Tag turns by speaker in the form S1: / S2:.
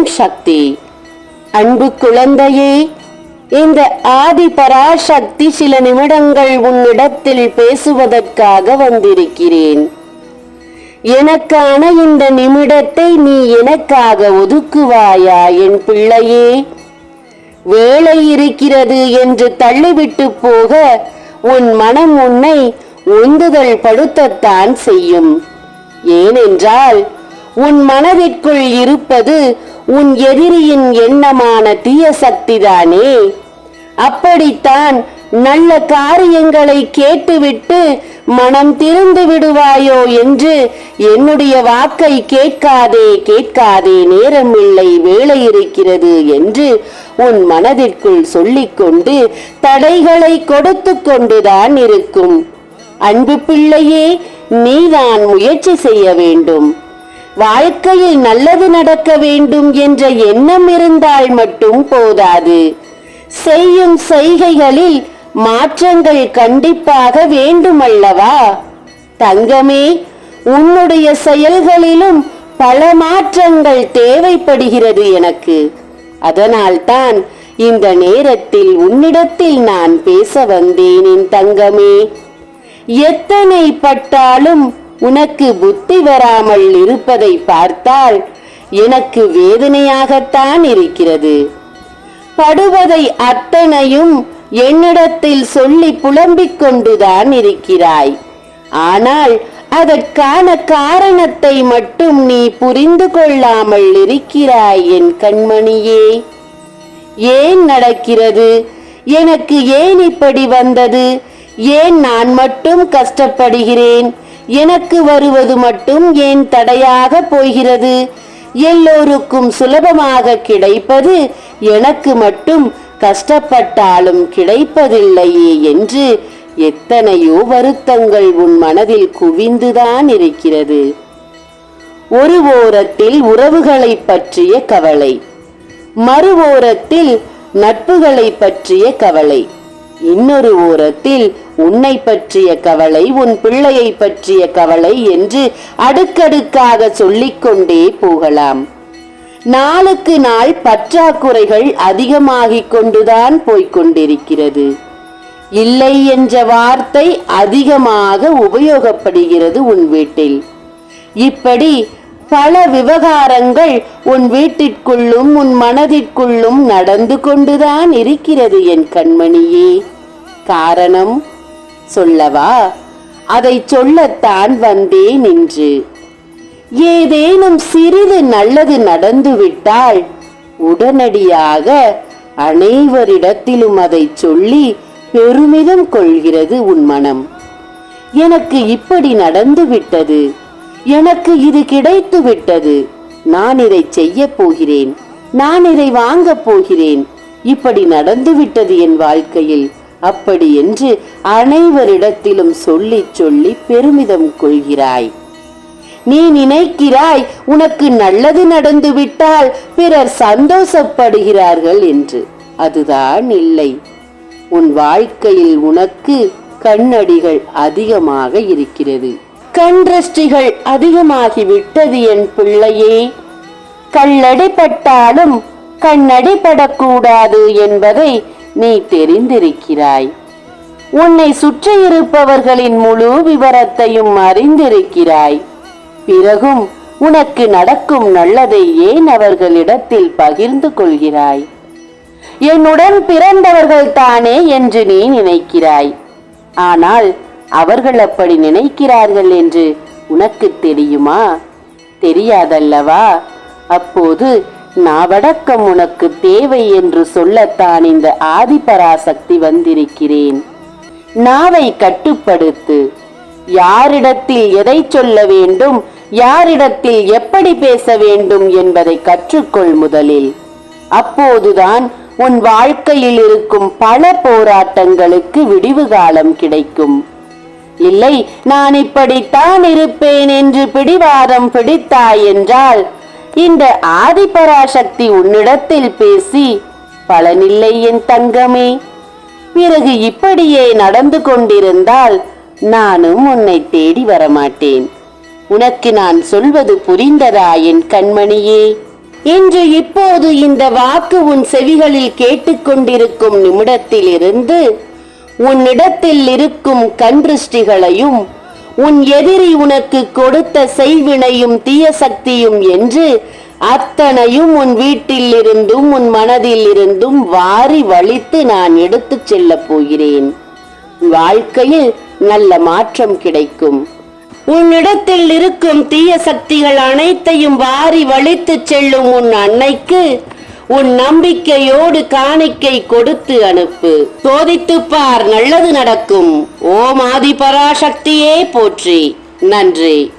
S1: ஓம் சக்தி. அன்பு குழந்தையே இந்த ஆதி பராசக்தி சில நிமிடங்கள் உன்னிடத்தில் பேசுவதற்காக வந்திருக்கிறேன். எனக்கான இந்த நிமிடத்தை நீ எனக்காக ஒதுக்குவாயா என் பிள்ளையே? வேலை இருக்கிறது என்று தள்ளிவிட்டு போக உன் மனம் உன்னை உந்துதல் படுத்தத்தான் செய்யும். ஏனென்றால் உன் மனதிற்குள் இருப்பது உன் எதிரியின் எண்ணமான தீய சக்திதானே அப்படித்தான் நல்ல காரியங்களை கேட்டுவிட்டு மனம் திருந்து விடுவாயோ என்று என்னுடைய வாக்கை கேட்காதே கேட்காதே நேரமில்லை வேலை இருக்கிறது என்று உன் மனதிற்குள் சொல்லிக்கொண்டு தடைகளை கொடுத்து கொண்டுதான் இருக்கும். அன்பு பிள்ளையே நீதான் முயற்சி செய்ய வேண்டும். வாழ்க்கையில் நல்லது நடக்க வேண்டும் என்ற எண்ணம் இருந்தால் மட்டும் போதாது. செய்யும் செய்கைகளில் மாற்றங்கள் கண்டிப்பாக வேண்டுமல்லவா? தங்கமே உன்னுடைய செயல்களிலும் பல மாற்றங்கள் தேவைப்படுகிறது எனக்கு. அதனால்தான் இந்த நேரத்தில் உன்னிடத்தில் நான் பேச வந்தேன் என் தங்கமே. எத்தனை பட்டாலும் உனக்கு புத்தி வராமல் இருப்பதை பார்த்தால் எனக்கு வேதனையாகத்தான் இருக்கிறது. படுவதை அத்தனையும் என்னிடத்தில் சொல்லி புலம்பிக் கொண்டுதான் இருக்கிறாய். ஆனால் அதற்கான காரணத்தை மட்டும் நீ புரிந்து கொள்ளாமல் இருக்கிறாய் என் கண்மணியே. ஏன் நடக்கிறது? எனக்கு ஏன் இப்படி வந்தது? ஏன் நான் மட்டும் கஷ்டப்படுகிறேன்? எனக்கு வருவது மட்டும் ஏன் தடையாக போகிறது? எல்லோருக்கும் சுலபமாக கிடைப்பது எனக்கு மட்டும் கஷ்டப்பட்டாலும் கிடைப்பதில்லையே என்று எத்தனையோ வருத்தங்கள் உன் மனதில் குவிந்துதான் இருக்கிறது. ஒரு ஓரத்தில் உறவுகளை பற்றிய கவலை மறு ஓரத்தில் நட்புகளை பற்றிய கவலை. இன்னொரு ஓரத்தில் உன்னை பற்றிய கவலை உன் பிள்ளையை பற்றிய கவலை என்று அடுக்கடுக்காக சொல்லிக்கொண்டே போகலாம். நாளுக்கு நாள் பற்றாக்குறைகள் அதிகமாகிக் கொண்டுதான் போய்க் கொண்டிருக்கிறது. இல்லை என்ற வார்த்தை அதிகமாக உபயோகப்படுகிறது உன் வீட்டில். இப்படி பல விவகாரங்கள் உன் வீட்டிற்குள்ளும் உன் மனதிற்குள்ளும் நடந்து கொண்டுதான் இருக்கிறது என் கண்மணியே. காரணம் சொல்லவா? அதை சொல்லத்தான் வந்தேன் நின்று ஏதேனும் சிறிது நல்லது நடந்துவிட்டால் உடனடியாக அனைவரிடத்திலும் அதை சொல்லி பெருமிதம் கொள்கிறது உன் மனம். எனக்கு இப்படி நடந்துவிட்டது. எனக்கு இது கிடைத்து விட்டது நான் இதை செய்ய போகிறேன். நான் இதை வாங்கப் போகிறேன். இப்படி நடந்து விட்டது என் வாழ்க்கையில். அப்படி என்று அனைவரிடத்திலும் சொல்லி சொல்லி பெருமிதம் கொள்கிறாய். நீ நினைக்கிறாய் உனக்கு நல்லது நடந்து விட்டால் பிறர் சந்தோஷப்படுகிறார்கள் என்று. அதுதான் இல்லை. உன் வாழ்க்கையில் உனக்கு கண்ணடிகள் அதிகமாக இருக்கிறது. கண்திருஷ்டிகள் அதிகமாகிவிட்டது என் பிள்ளையே. கல்லடிப்பட்டாலும் கண்ணடிப்படக்கூடாது என்பதை நீ தெரிந்திருக்கிறாய். உன்னை சுற்றியிருப்பவர்களின் முழு விவரத்தையும் அறிந்திருக்கிறாய். பிறகும் உனக்கு நடக்கும் நல்லதை ஏன் அவர்களிடத்தில் பகிர்ந்து கொள்கிறாய்? என்னுடன் பிறந்தவர்கள் தானே என்று நீ நினைக்கிறாய். ஆனால் அவர்கள் அப்படி நினைக்கிறார்கள் என்று உனக்கு தெரியுமா? தெரியாதல்லவா? அப்போது நாவடக்கம் உனக்கு தேவை என்று சொல்லத்தான் இந்த ஆதிபராசக்தி வந்திருக்கிறேன். நாவை கட்டுப்படுத்து. யாரிடத்தில் எதை சொல்ல வேண்டும்? யாரிடத்தில் எப்படி பேச வேண்டும் என்பதை கற்றுக்கொள் முதலில். அப்போதுதான் உன் வாழ்க்கையில் இருக்கும் பல போராட்டங்களுக்கு விடிவு காலம் கிடைக்கும். இல்லை நான் இப்படித்தான் இருப்பேன் என்று பிடிவாதம் பிடித்தாய் என்றால் இந்த ஆதிபராசக்தி உன்னிடத்தில் பேசி பலனில்லை என் தங்கமே. பிறகு இப்படியே நடந்து கொண்டிருந்தால் நானும் உன்னை தேடி வரமாட்டேன். உனக்கு நான் சொல்வது புரிந்ததா என் கண்மணியே? இன்று இப்போது இந்த வாக்கு உன் செவிகளில் கேட்டுக்கொண்டிருக்கும் நிமிடத்திலிருந்து உன்னிடத்தில் இருக்கும் கண்திருஷ்டிகளையும் உன் எதிரி உனக்கு கொடுத்த செய்வினையும் தீய சக்தியும் என்று அத்தனையும் உன் வீட்டில் இருந்தும் உன் மனதில் இருந்தும் வாரி வலித்து நான் எடுத்துச் செல்லப் போகிறேன். வாழ்க்கையில் நல்ல மாற்றம் கிடைக்கும். உன்னிடத்தில் இருக்கும் தீய சக்திகள் அனைத்தையும் வாரி வலித்துச் செல்லும் உன் அன்னைக்கு உன் நம்பிக்கையோடு காணிக்கை கொடுத்து அனுப்பு. சோதித்துப் பார் நல்லது நடக்கும். ஓம் ஆதி பராசக்தியே போற்றி. நன்றி.